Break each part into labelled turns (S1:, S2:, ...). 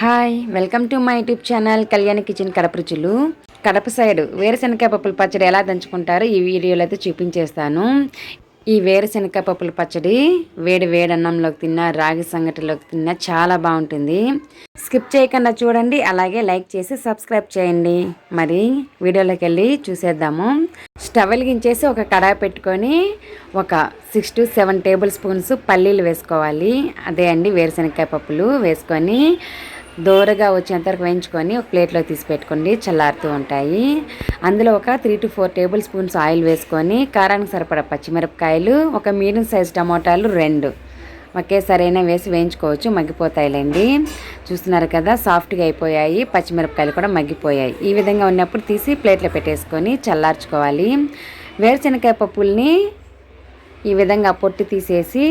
S1: Hi welcome to my YouTube channel Kalyani kitchen Kadapa రుచులు Kadapa side వేరుశెనగ పప్పుల పచ్చడి ఎలా దంచుకుంటారో ఈ వీడియోలో అయితే చూపించేస్తాను. ఈ వేరుశనగ పప్పుల పచ్చడి వేడి వేడి అన్నంలోకి తిన్నా రాగి సంగటిలోకి తిన్నా చాలా బాగుంటుంది. స్కిప్ చేయకుండా చూడండి అలాగే లైక్ చేసి సబ్స్క్రైబ్ చేయండి. మరి వీడియోలోకి వెళ్ళి చూసేద్దాము. స్టవ్ వెలిగించేసి ఒక కడాయి పెట్టుకొని ఒక six to seven tablespoons పల్లీలు వేసుకోవాలి. అదే అండి వేరుశనగకాయ పప్పులు వేసుకొని దోరగా వచ్చేంత వరకు వేయించుకొని ఒక ప్లేట్లో తీసి పెట్టుకోండి. చల్లారుతూ ఉంటాయి. అందులో ఒక three two four tablespoons oil వేసుకొని కారానికి సరిపడా పచ్చిమిరపకాయలు ఒక మీడియం సైజ్ టమోటాలు రెండు. ఒకేసారైనా వేసి వేయించుకోవచ్చు. మగ్గిపోతాయిలేండి. చూస్తున్నారు కదా సాఫ్ట్గా అయిపోయాయి. పచ్చిమిరపకాయలు కూడా మగ్గిపోయాయి. ఈ విధంగా ఉన్నప్పుడు తీసి ప్లేట్లో పెట్టేసుకొని చల్లార్చుకోవాలి. వేరుశనగకాయ పప్పుల్ని ఈ విధంగా పొట్టి తీసేసి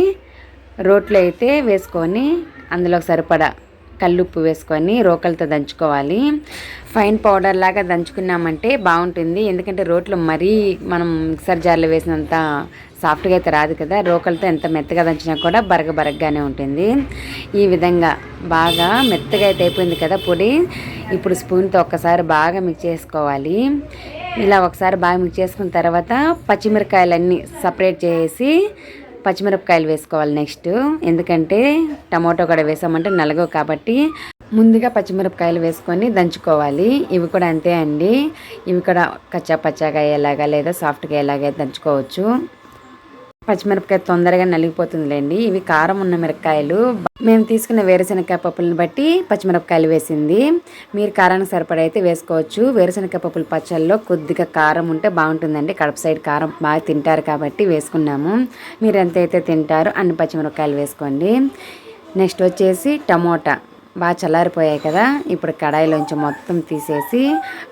S1: రోట్లో అయితే వేసుకొని అందులో సరిపడా కల్లుప్పు వేసుకొని రోకలతో దంచుకోవాలి. ఫైన్ పౌడర్ లాగా దంచుకున్నామంటే బాగుంటుంది. ఎందుకంటే రోట్లో మరీ మనం మిక్సర్ జార్లో వేసినంత సాఫ్ట్గా అయితే రాదు కదా. రోకలతో ఎంత మెత్తగా దంచినా కూడా బరగ బరగ్గానే ఉంటుంది. ఈ విధంగా బాగా మెత్తగా అయితే అయిపోయింది కదా పొడి. ఇప్పుడు స్పూన్తో ఒక్కసారి బాగా మిక్స్ చేసుకోవాలి. ఇలా ఒకసారి బాగా మిక్స్ చేసుకున్న తర్వాత పచ్చిమిరకాయలన్నీ సపరేట్ చేసి పచ్చిమిరపకాయలు వేసుకోవాలి నెక్స్ట్. ఎందుకంటే టమాటో కూడా వేసామంటే నలగవు కాబట్టి ముందుగా పచ్చిమిరపకాయలు వేసుకొని దంచుకోవాలి. ఇవి కూడా అంతే అండి. ఇవి కూడా కచ్చా పచ్చాగా ఎలాగా లేదా సాఫ్ట్గా ఎలాగే దంచుకోవచ్చు. పచ్చిమిరపకాయ తొందరగా నలిగిపోతుందిలేండి. ఇవి కారం ఉన్న మిరపకాయలు. మేము తీసుకున్న వేరుశనగకాయ పప్పులను బట్టి పచ్చిమిరపకాయలు వేసింది. మీరు కారానికి సరిపడా అయితే వేసుకోవచ్చు. వేరుశనగకాయ పప్పుల పచ్చళ్ళలో కొద్దిగా కారం ఉంటే బాగుంటుందండి. కడప సైడ్ కారం బాగా తింటారు కాబట్టి వేసుకున్నాము. మీరు ఎంతైతే తింటారో అన్ని పచ్చిమిరపకాయలు వేసుకోండి. నెక్స్ట్ వచ్చేసి టమోటా. బాగా చల్లారిపోయాయి కదా. ఇప్పుడు కడాయిలోంచి మొత్తం తీసేసి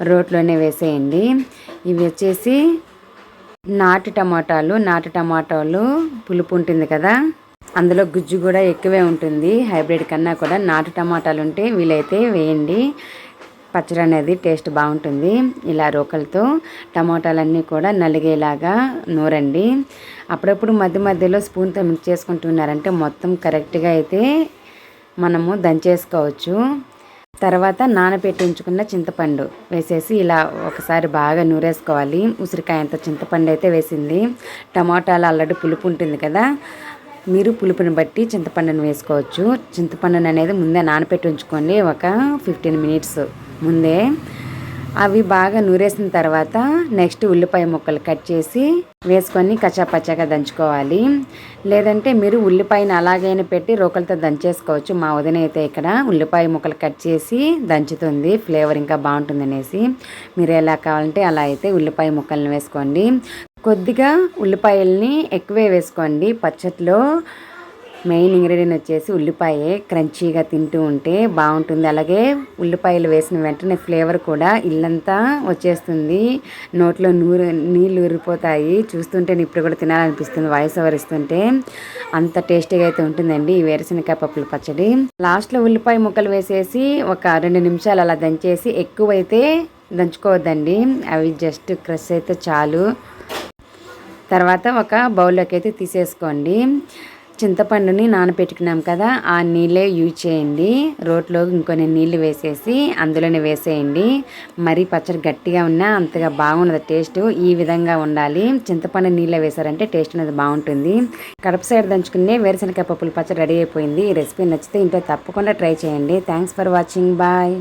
S1: రోట్లోనే వేసేయండి. ఇవి వచ్చేసి నాటు టమాటాలు నాటు టమాటాలు పులుపు ఉంటుంది కదా. అందులో గుజ్జు కూడా ఎక్కువే ఉంటుంది. హైబ్రిడ్ కన్నా కూడా నాటు టమాటాలు ఉంటే వీలైతే వేయండి. పచ్చడి అనేది టేస్ట్ బాగుంటుంది. ఇలా రోకలతో టమాటాలన్నీ కూడా నలిగేలాగా నూరండి. అప్పుడప్పుడు మధ్య మధ్యలో స్పూన్తో మిక్స్ చేసుకుంటున్నారంటే మొత్తం కరెక్ట్గా అయితే మనము దంచేసుకోవచ్చు. తర్వాత నానబెట్టి ఉంచుకున్న చింతపండు వేసేసి ఇలా ఒకసారి బాగా నూరేసుకోవాలి. ఉసిరికాయ అంత చింతపండు అయితే వేసింది. టమాటాలు అల్లడి పులుపు ఉంటుంది కదా మీరు పులుపుని బట్టి చింతపండును వేసుకోవచ్చు. చింతపండును అనేది ముందే నానబెట్టి ఉంచుకోండి. ఒక ఫిఫ్టీన్ మినిట్స్ ముందే అవి బాగా నూరేసిన తర్వాత నెక్స్ట్ ఉల్లిపాయ ముక్కలు కట్ చేసి వేసుకొని కచ్చాపచ్చాగా దంచుకోవాలి. లేదంటే మీరు ఉల్లిపాయని అలాగైనా పెట్టి రోకలతో దంచేసుకోవచ్చు. మా వదిన అయితే ఇక్కడ ఉల్లిపాయ ముక్కలు కట్ చేసి దంచుతుంది. ఫ్లేవర్ ఇంకా బాగుంటుంది అనేసి. మీరు ఎలా కావాలంటే అలా అయితే ఉల్లిపాయ ముక్కల్ని వేసుకోండి. కొద్దిగా ఉల్లిపాయల్ని ఎక్కువే వేసుకోండి. పచ్చట్లో మెయిన్ ఇంగ్రీడియంట్ వచ్చేసి ఉల్లిపాయే క్రంచీగా తింటూ ఉంటే బాగుంటుంది. అలాగే ఉల్లిపాయలు వేసిన వెంటనే ఫ్లేవర్ కూడా ఇల్లంతా వచ్చేస్తుంది. నోట్లో నూరు నీళ్ళు ఊరిపోతాయి. చూస్తుంటే ఇప్పుడు కూడా తినాలనిపిస్తుంది. వాయిస్ ఓవర్ ఇస్తుంటే అంత టేస్టీగా అయితే ఉంటుందండి ఈ వేరుశనగ పప్పుల పచ్చడి. లాస్ట్లో ఉల్లిపాయ ముక్కలు వేసేసి ఒక రెండు నిమిషాలు అలా దంచేసి ఎక్కువైతే దంచుకోవద్దండి. అవి జస్ట్ క్రష్ అయితే చాలు. తర్వాత ఒక బౌల్లోకి అయితే తీసేసుకోండి. చింతపండుని నానబెట్టుకున్నాం కదా ఆ నీళ్ళే యూజ్ చేయండి. రోట్లో ఇంకొన్ని నీళ్ళు వేసేసి అందులోనే వేసేయండి. మరీ పచ్చడి గట్టిగా ఉన్నా అంతగా బాగుండదు టేస్ట్ ఈ విధంగా ఉండాలి. చింతపండు నీళ్ళే వేసారంటే టేస్ట్ అనేది బాగుంటుంది. కడప సైడ్ దంచుకునే వేరుశనగ పప్పుల పచ్చడి రెడీ అయిపోయింది. ఈ రెసిపీ నచ్చితే ఇంట్లో తప్పకుండా ట్రై చేయండి. Thanks for watching. బాయ్.